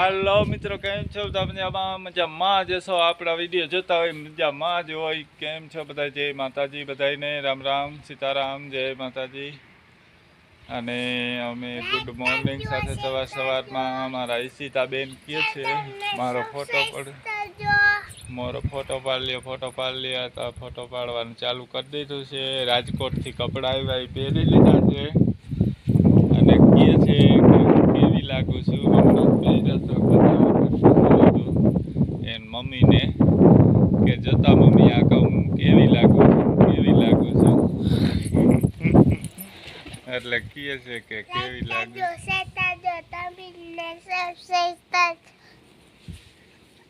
હાલો મિત્રો, કેમ છો તમને આમાં મજામાં જશો આપણા વીડિયો જોતા હોય, મજામાં જ હોય. કેમ છો બધા? જય માતાજી બધાને રામ રામ, સીતારામ, જય માતાજી. અને અમે ગુડ મોર્નિંગ સાથે સવાર સવારમાં અમારા ઈશિતાબેન કહે છે. મારો ફોટો પડ મારો ફોટો પાડી લ્યો ફોટો પાડી લ્યો તો ફોટો પાડવાનું ચાલુ કરી દીધું છે. રાજકોટથી કપડાં આવ્યા એ પહેરી લીધા છે અને કહે છે કે હું કેવી લાગુ છું હમણાં પહેર્યા છો બધા એન મમ્મીને કે જતા મમ્મી આ કહું હું કેવી લાગુ છું કેવી લાગુ છું એટલે કહે છે કે કેવી લાગે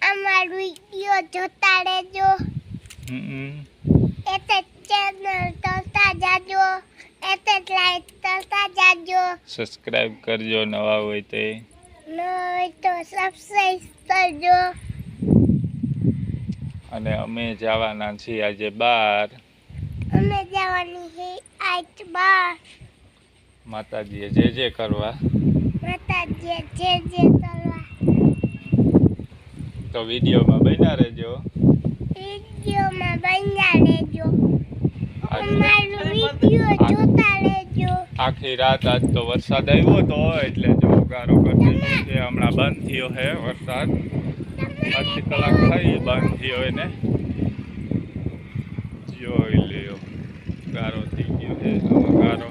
અમાર વીડિયો જોતા રહેજો એટલે ચેનલ તલતા જાજો એટલે લાઈક કરતા જાજો સબસ્ક્રાઈબ કરજો નવા હોય તે નહીં તો સબસ્ક્રાઈબ કરજો અને અમે જવાના છીએ આજે બાર. અમે જવાની છે આજ બાર. માતાજીએ જે જે કરવા? માતાજી જે જે કરવા. તો વિડીયોમાં બન્યા રહેજો. વિડીયોમાં બન્યા રહેજો. અમારો વીડિયો જોતા રહેજો. આખી રાત આજ તો વરસાદ આવ્યો હતો એટલે જો ગારો કરી છે. હમણાં બંધ થયો છે વરસાદ. અડધી કલાક થઈ બંધ થયો એને જોઈ લ્યો. ગારો થઈ ગયો છે. ગારો.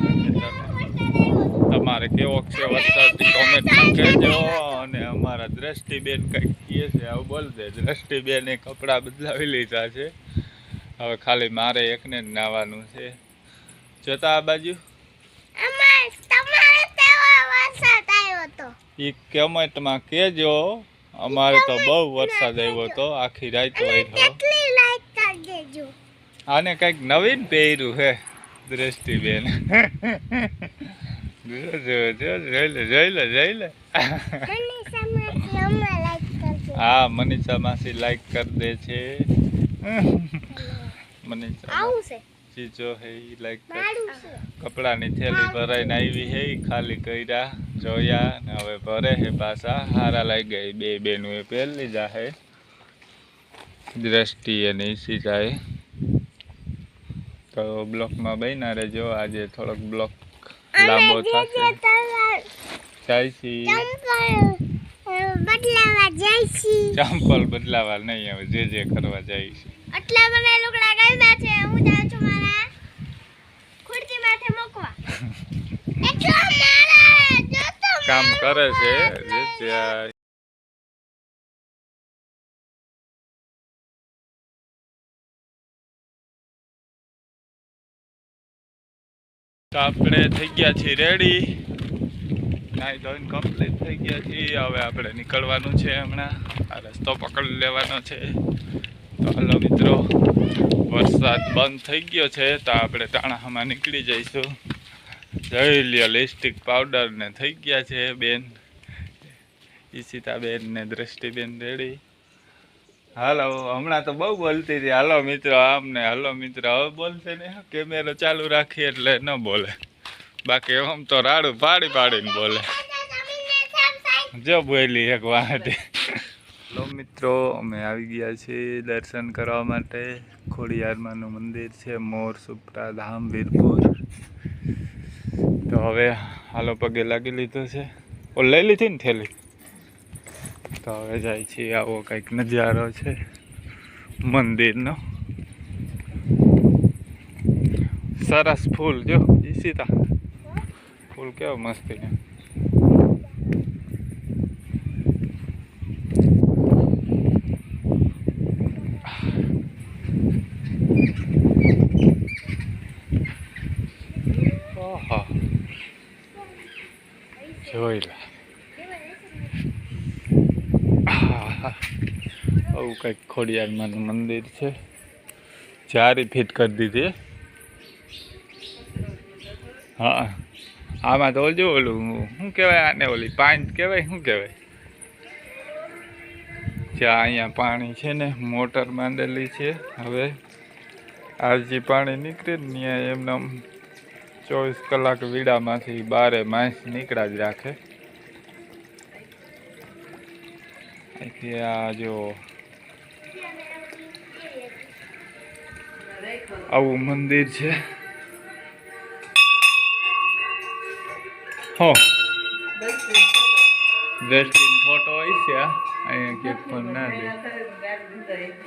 તમારે કેવો છે વરસાદ કોમેન્ટમાં કહેજો. અને અમારા દ્રષ્ટિબેન કંઈક કહે છે આવું બોલ દે દ્રષ્ટિબેને કપડાં બદલાવી લીધા છે. હવે ખાલી મારે એકને જ નાવાનું છે. જોતા આ બાજુ? એ કમેન્ટમાં કહેજો. અમારે તો બહુ વરસાદ આવ્યો હતો. આખી રાત દેજો. આને કંઈક નવીન પહેર્યું હે દ્રષ્ટિબેન. હા મનીષા માસી લાઈક કરી દે છે. મનીષા ચીજો હે લાઈક કપડાની થેલી ભરાઈને આવી હે ખાલી કર્યા જોયા ને હવે ભરે હે પાછા. હારા લાગી ગઈ બે બેનું એ પહેરી જાહે. દ્રષ્ટિ અને જાય. તો બ્લોકમાં બન્યા રહેજો. આજે થોડોક બ્લોક લાંબો થશે ચંપલ બદલાવા નહીં હવે જે જે કરવા જાય છે. એટલા મને લુગડા ગમ્યા છે હું જાઉં છું મારા ખુરશી માથે મૂકવા. એટલા મારા કામ કરે છે જે તો આપણે થઈ ગયા છીએ રેડી નાઈ ધોઈને કમ્પ્લીટ થઈ ગયા છીએ. હવે આપણે નીકળવાનું છે હમણાં. આ રસ્તો પકડી લેવાનો છે. તો હલો મિત્રો, વરસાદ બંધ થઈ ગયો છે, તો આપણે તાણાહામાં નીકળી જઈશું. જઈ લ્યો લિપસ્ટિક પાવડર ને થઈ ગયા છે બેન. ઈશિતાબેન ને દ્રષ્ટિબેન રેડી હાલો, હમણાં તો બહુ બોલતી હતી. હાલો મિત્રો, આમ ને હાલો મિત્રો. હવે બોલશે ને કેમેરો ચાલુ રાખી એટલે ન બોલે. બાકી આમ તો રાડું પાડી પાડીને બોલે. જો બોલી એક વાંટે હલો મિત્રો, અમે આવી ગયા છીએ દર્શન કરવા માટે. ખોડિયારમાંનું મંદિર છે, મોર, સુપ્રા, ધામ, વીરપુર. તો હવે હાલો પગે લાગી લીધો છે. ઓ, લઈ લીધી ને થેલી? તો હવે જાય છે આવો કંઈક નજારો છે મંદિરનો. સરસ ફૂલ જો ઈશિતા. ફૂલ કેવો મસ્તી ને ઓહો જોઈ લે આહા. આવું કંઈક ખોડિયારમાંનું મંદિર છે. જારી ફિટ કરી દીધી. હા. આમાં તો જો ઓલું, શું કહેવાય આને ઓલી પાંચ કહેવાય, શું કહેવાય? જ્યાં અહીંયા પાણી છે ને, મોટર બાંધેલી છે. હવે આજી પાણી નીકળે ત્યાં એમને ચોવીસ કલાક વીડામાંથી બારે માસ નીકળ્યા જ રાખે. અહીંથી આ જો આવું મંદિર છે. હો. દ્રષ્ટિ ફોટો હોય છે આ. અહીંયા ક્યાંક પણ ના દે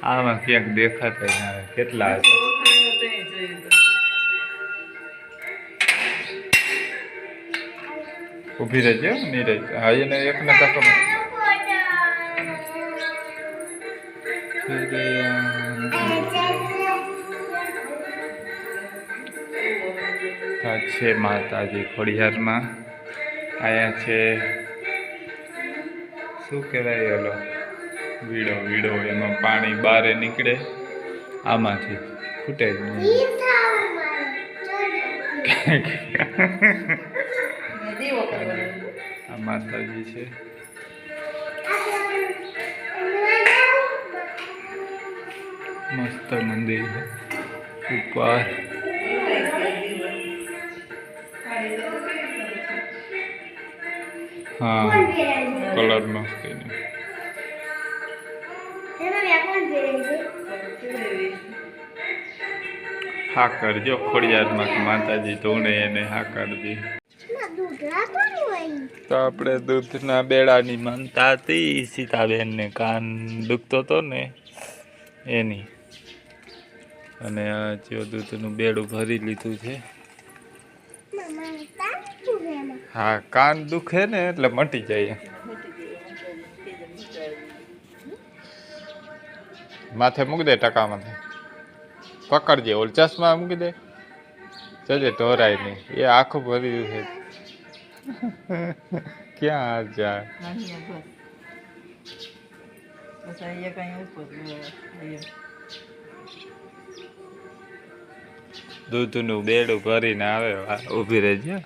આમાં ક્યાંક દેખાતા ના કેટલા હશે? ઊભી રહેજો નીરજ. હા એને એકને તકો છે માતાજી ખોડિયારમાં. આયા છે. શું કહેવાય ઓલો વીડો વીડો એમાં પાણી બારે નીકળે. આમાંથી ખૂટે નહીં આ માતાજી છે. મસ્ત મંદિર ઉપર હા. કલર એનો. હા કરજો ખોડિયારમાં માતાજી તો એને હા કરજી તો આપણે દૂધના બેડાની માનતા હતી, સીતાબેનને કાન દુખતો હતો ને એની. અને આ જો દૂધનું બેડું ભરી લીધું છે. હા કાન દુખે ને એટલે મટી જાય. માથે મૂકી દે ટકા માથે પકડજે ઓલ ચશ્મા મૂકી દે. જજે ઢોરાય નહીં. એ આખું ભરી છે ક્યાં જાય? દૂધનું બેડું ભરીને આવે ઊભી રહેજે.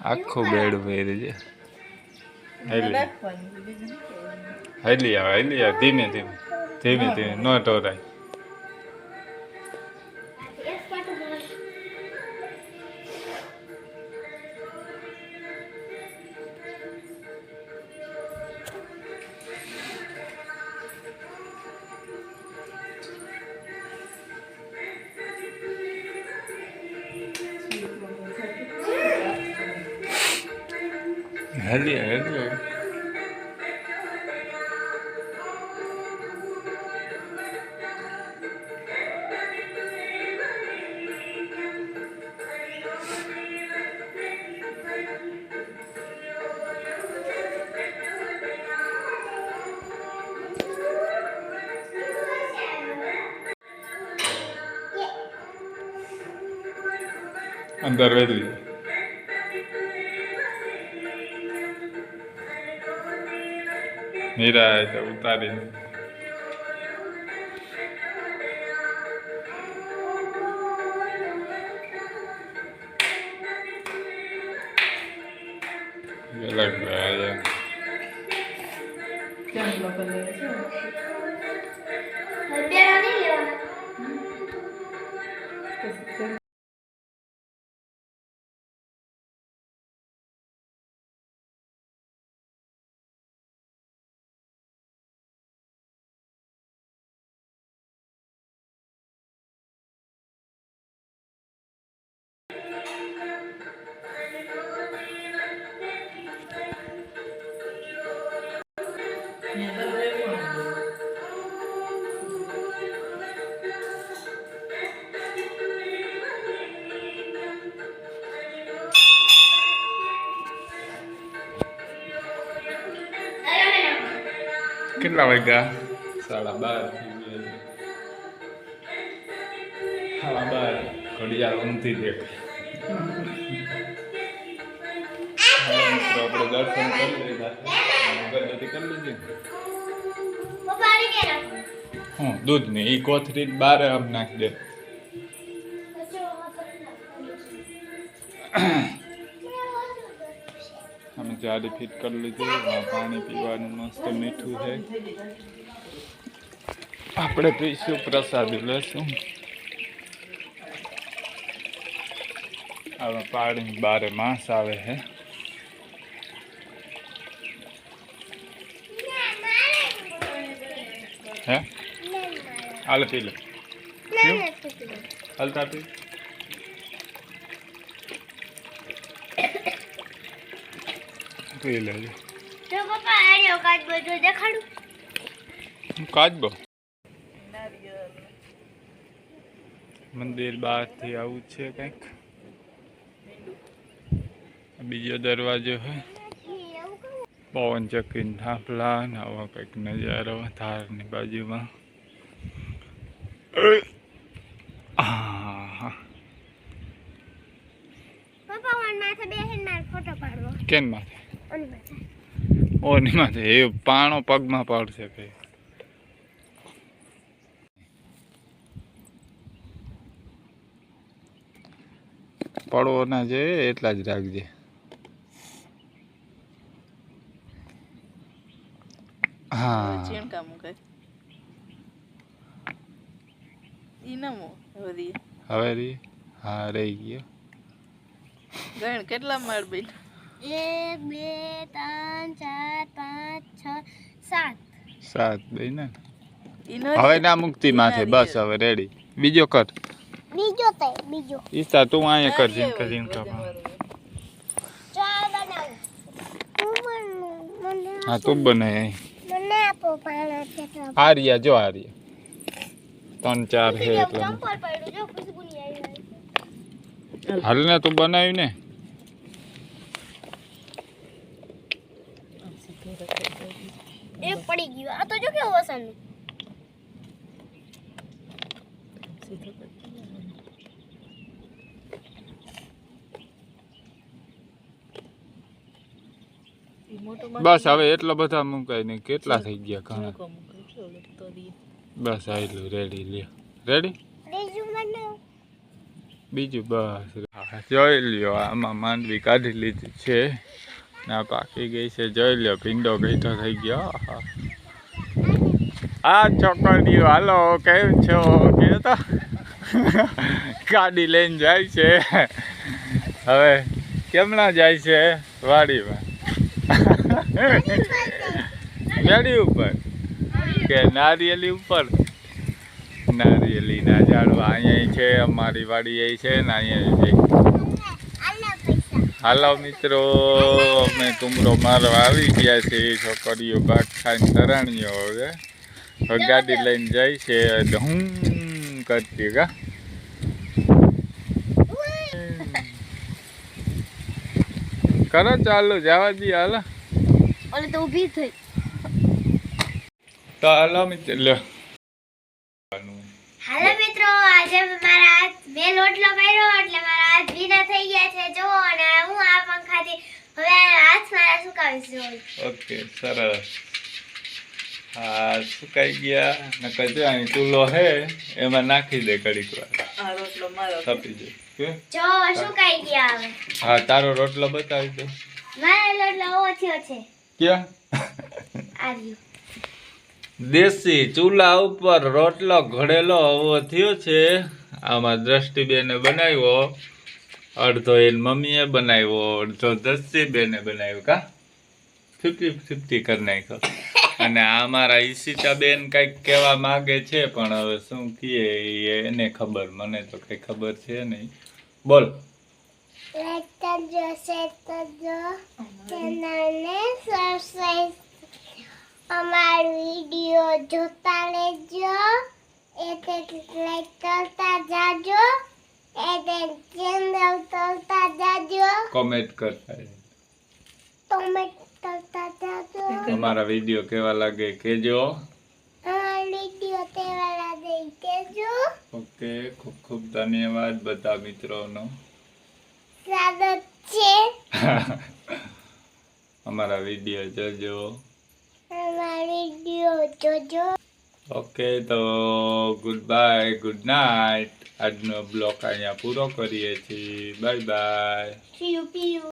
આખું બેડ ભરી છે હેલી હેલી આવે હેલી આવે. ધીમે ધીમે ધીમે ધીમે ન ઢોરાય અંદર વેલી નીરા તો ઉતારી અલગ ભાઈ કેટલા વાગ્યા સાડા બાર. સાડા બાર ઘડિયાળ ઊંધી દેખાય આપણે દર્શન કરી લીધા કરી લીધી? હું દૂધ નહીં એ કોથરી બારે આમ નાખી દે અમે જાડી ફિટ કરી લીધી આ પાણી પીવાનું મસ્ત મીઠું છે આપણે પીશું પ્રસાદી લેશું આવા પાણી બારે માસ આવે છે હે નહીં મારો હાલ પી લે ના નથી પી લેજો જો પપ્પા આર્યો કાચ બધું દેખાડું? કાચબો મંદિર બહારથી આવું છે કંઈક. બીજો દરવાજો કહું પવન ચક્કી થાંભલા આવો કંઈક નજારો ધારની બાજુમાં. કેન માથે? ઓની માથે એ પાણો પગમાં પાડશે ભાઈ. પડવો ના જોઈએ એટલા જ રાખજે. હા. હવે રી. હા રહી ગયો. કેટલા માળ બેન એક બે ત્રણ ચાર પાંચ છ સાત. સાત બે ને? હવે ના મુક્તિ માથે બસ હવે રેડી બીજો કર. બીજો તે બીજો. ઈસ્તા તું અહીંયા કર જીન કર ચાલ બનાવું. તું બન- મને હા તું બને મને આપો પાણા કેટલા આર્યા જો આર્યા. ત્રણ ચાર હે એટલે. ચંપલ જો ખુશબુની આવી હાલ. ને તું બનાવ્યું ને એક પડી ગયું આ તો જો કેવું વસન બસ હવે એટલા બધા મુકાય ને કેટલા થઈ ગયા ઘણા? બસ આટલું રેડી લ્યો. રેડી બીજું બસ. જોઈ લ્યો આમાં માંડવી કાઢી લીધી છે. ના પાકી ગઈ છે. જોઈ લ્યો ભીંડો ગઈઠો થઈ ગયો. આ છોકરીઓ હાલો કેમ છો? કે તો ગાડી લઈને જાય છે. હવે કેમના જાય છે? વાડીમાં. ગાડી ઉપર? કે નારિયેલી ઉપર? નારિયેલીના ઝાડવા અહીંયા છે અમારી વાડી અહીં છે ને અહીંયા છે. હાલો મિત્રો અમે કુમરો મારવા આવી ગયા છે છોકરીઓ ભાગ ખાઈને તરાણીઓ હવે. હવે ગાડી લઈને જાય છે ધૂમ કરતી કા? કરો ચાલો જવા દઈએ હાલો. ઓલે તો ઊભી થઈ. તો હાલો મિત્ર લે હાલો મિત્રો આજે મારા હાથ મેં લોટલો કર્યો એટલે મારા હાથ ભીના થઈ ગયા છે. જો અને હું આ પંખાથી હવે હાથ મારા સુકાવીશ જો ઓકે સરસ. હા સુકાઈ ગયા. નકર જો અહીં ચૂલો હે એમાં નાખી દે વાર. રોટલો મારો તપી જાય કે જો સુકાઈ ગયા હવે. હા તારો રોટલો બતાવી દે. મારો રોટલો ઓછો છે. ક્યાં? દેશી ચૂલા ઉપર રોટલો ઘડેલો હવો થયો છે. આમાં દ્રષ્ટિબેને બનાવ્યો. અડધો એની મમ્મીએ બનાવ્યો અડધો દસ્તીબેને બનાવ્યો કા? ફિફ્ટી ફિફ્ટી કરી નાખ્યો. અને આ મારા ઈશિતાબેન કંઈક કહેવા માગે છે પણ હવે શું કહીએ એને ખબર. મને તો કંઈ ખબર છે નહીં. બોલ. લાઈક કરજો શેર કરજો ચેનલને સબસ્ક્રાઇબ અમારો વીડિયો જોતા રહેજો એટલે લાઈક કરતા જાજો એટલે ચેનલ કરતા જાજો કોમેન્ટ કરતા. કમેન્ટ કરતા જાજો અમારા વીડિયો કેવા લાગે દઈ કેજો ઓકે ખૂબ ખૂબ ધન્યવાદ બધા મિત્રોનો સ્વાગત છે અમારા વીડિયો જોજો. અમારો વીડિયો જોજો. ઓકે તો ગુડ બાય ગુડ નાઇટ. આજનો બ્લોક અહીંયા પૂરો કરીએ છીએ. Bye bye.